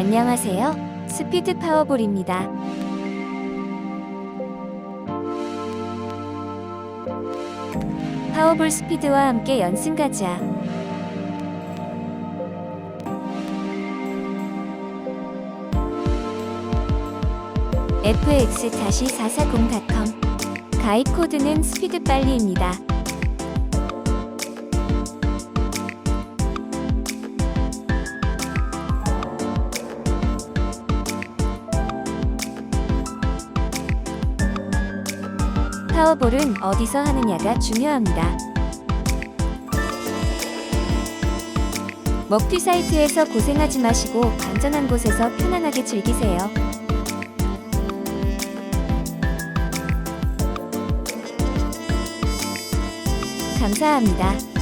안녕하세요. 스피드 파워볼입니다. 파워볼 스피드와 함께 연승 가자. fx-440.com 가입 코드는 스피드 빨리입니다. 파워볼은 어디서 하느냐가 중요합니다. 먹튀 사이트에서 고생하지 마시고 안전한 곳에서 편안하게 즐기세요. 감사합니다.